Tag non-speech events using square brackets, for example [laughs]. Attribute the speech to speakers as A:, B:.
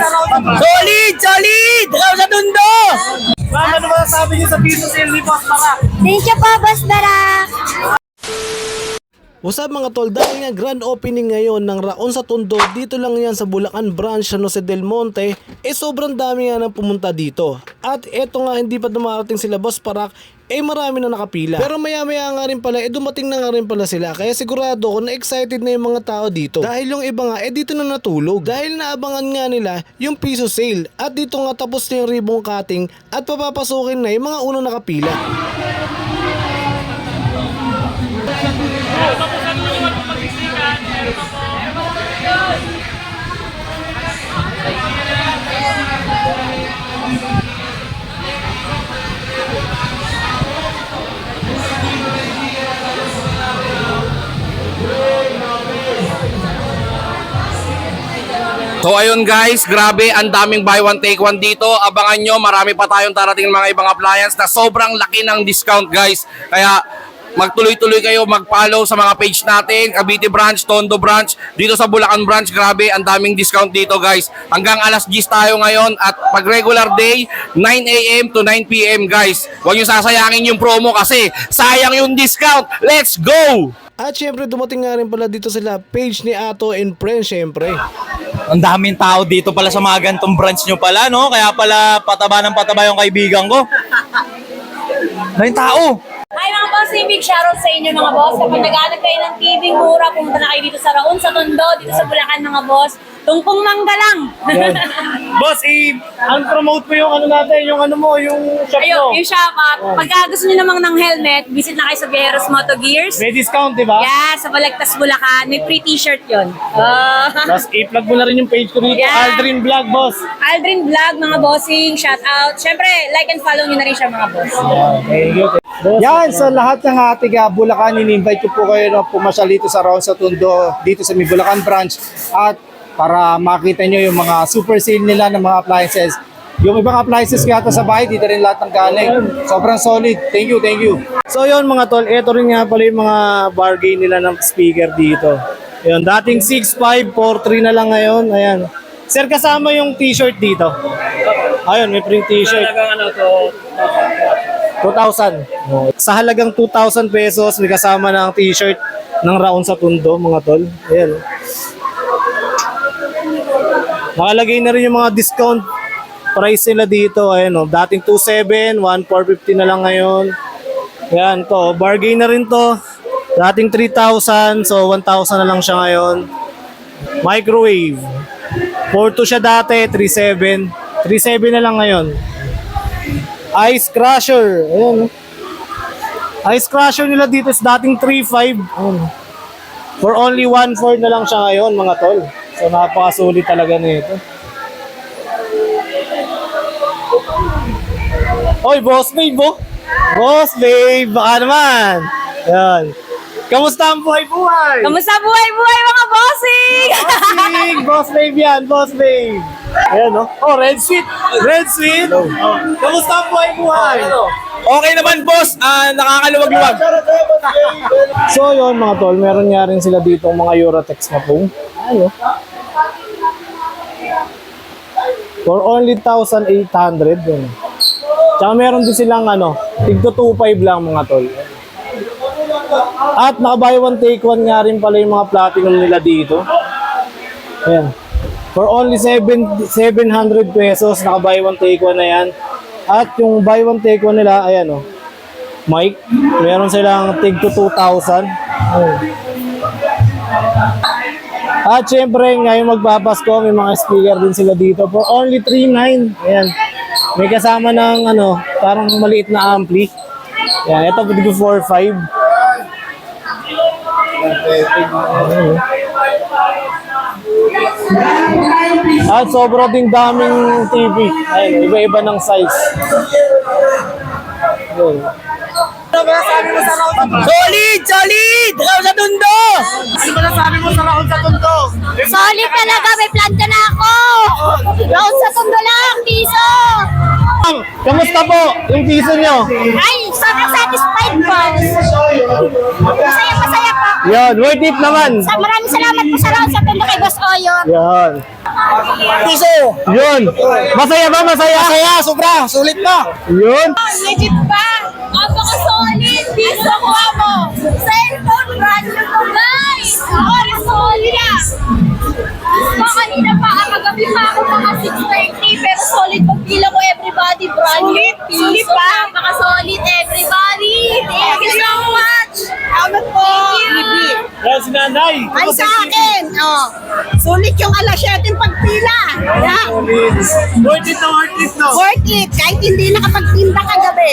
A: Solid! Solid! Raw sa tundo!
B: Ma'am, ano masasabi niyo sa piso sale ni Boss?
C: Thank you po, Boss Barak!
D: What's mga tol? Dahil nga grand opening ngayon ng Raon sa Tondo, dito lang yan sa Bulacan branch sa Jose Del Monte, eh sobrang dami nga nang pumunta dito. At eto nga hindi pa dumarating sila Boss Parak, eh marami na nakapila. Pero maya maya nga rin pala, eh dumating na nga rin pala sila. Kaya sigurado ko na excited na yung mga tao dito. Dahil yung iba nga, eh dito na natulog. Dahil naabangan nga nila yung piso sale. At dito nga tapos na yung ribbon cutting at papapasukin na yung mga unang nakapila.
E: So ayun guys, grabe, ang daming buy one take one dito. Abangan nyo, marami pa tayong darating ng mga ibang appliance na sobrang laki ng discount guys. Kaya magtuloy-tuloy kayo mag-follow sa mga page natin, Cavite branch, Tondo branch, dito sa Bulacan branch, grabe, ang daming discount dito guys. Hanggang alas 10 tayo ngayon at pag regular day, 9 a.m. to 9 p.m. guys. Huwag nyo sasayangin yung promo kasi sayang yung discount. Let's go!
D: At syempre dumating nga rin pala dito sila page ni Ato and Friends syempre.
B: Ang daming tao dito pala sa mga gantong branch nyo pala, no? Kaya pala pataba ng pataba yung kaibigan ko. Daming tao!
C: Hi mga boss, big shoutout sa inyo mga boss. Kapag nag-aanap kayo ng TV mura, pumunta na kayo dito sa Raon, sa Tondo, dito sa Bulacan mga boss. Tungkong mangga lang. [laughs]
B: Boss, i ang promote mo yung ano natin, yung ano mo, yung shop
C: Ayun,
B: mo.
C: yung shop. Uh, pagka gusto nyo namang ng helmet, visit na kayo sa Viajeros Moto Gears.
B: May discount, di ba?
C: Yeah, sa Balagtas Bulacan. May free t-shirt yun. Uh,
B: Tapos i-plug mo na rin yung page ko dito,
C: Yeah.
B: Aldrin Vlog, boss.
C: Aldrin Vlog, mga bossing, shout out. Siyempre, like and follow nyo na rin siya mga boss.
B: Thank you.
F: Yan, sa lahat ng ating uh, Bulacan, in-invite ko po kayo na pumasyal dito sa Raon sa Tondo, dito sa may Bulacan branch. At para makita nyo yung mga super sale nila ng mga appliances. Yung ibang appliances kaya sa bahay, dito rin lahat ng galing. Sobrang solid. Thank you, thank you.
D: So yun mga tol, ito rin nga pala yung mga bargain nila ng speaker dito. Yun, dating 6,543 na lang ngayon. Ayan. Sir, kasama yung t-shirt dito. Ayun, may print t-shirt.
B: ano to?
D: 2,000. Oh, Sa halagang 2,000 pesos, may kasama ang t-shirt ng Raon sa Tundo, mga tol. Ayan. Oh. Nakalagay na rin yung mga discount price nila dito. Ayan o, dating 2,700, 1,450 na lang ngayon. Ayan to, bargain na rin to. Dating 3,000, so 1,000 na lang siya ngayon. Microwave. 4,2 siya dati, 3,700. 3,700 na lang ngayon. Ice Crusher. Ayan. oh. Ice Crusher nila dito is dating 3.5. Ayan. For only 1.4 na lang siya ngayon mga tol. So napakasulit talaga nito. Oy, Boss Babe, bo. Boss Babe, baka naman. Ayan. Kamusta ang buhay-buhay?
C: Kamusta buhay-buhay mga bossing?
D: Bossing! Boss Babe yan, Boss Babe. Ayan, no? Oh, Red Sweet. Red Sweet. Oh. Kamusta ang buhay-buhay?
E: Okay naman boss, ah nakakaluwag-luwag.
D: So yun mga tol, meron nga rin sila dito mga Eurotex na po. Ano? For only 1,800 yun. Tsaka meron din silang ano, tigto 2.5 lang mga tol. At naka buy one take one nga rin pala yung mga platinum nila dito. Ayan. For only 7, 700 pesos, naka buy one take one na yan. At yung buy one take one nila, ayan o. Mike, meron silang tig to 2,000. Ayun. At syempre, ngayon magpapasko, may mga speaker din sila dito for only 3,900. Ayan. May kasama ng ano, parang maliit na ampli. Ayan, ito tig 4,500. Ayun. At sobra ding daming TV. Ayun, iba-iba ng size. Ayun.
A: Solid! Solid! Raw sa tundo!
B: Ano ba nasabi mo sa Raon sa Tondo?
C: Solid talaga, may planta na ako! Raon sa Tondo lang, piso!
D: Kamusta po yung piso nyo?
C: Ay, sobrang satisfied po! Masaya, masaya
D: Yan, worth it naman.
C: Sa, maraming salamat po sa round sa tundo kay Boss Oyo.
D: Yan.
F: Piso.
D: Yun. Masaya ba? Masaya?
F: Masaya, sobra. Sulit na.
D: Yun.
C: Legit pa. Napaka-solid. Piso ko mo. Cellphone brand new to guys. Napaka-solid ah. So, kanina pa, kagabi pa ako mga 6.30 pero solid pagpila ko everybody. Brand. Solid pa. Napaka-solid everybody. Thank you so.
D: Yan si nanay.
C: Ay sa akin. Oh. Sulit yung alas 7 pagpila. Yeah.
D: Worth it na worth it no.
C: Worth it. Kahit hindi nakapagtinda kagabi.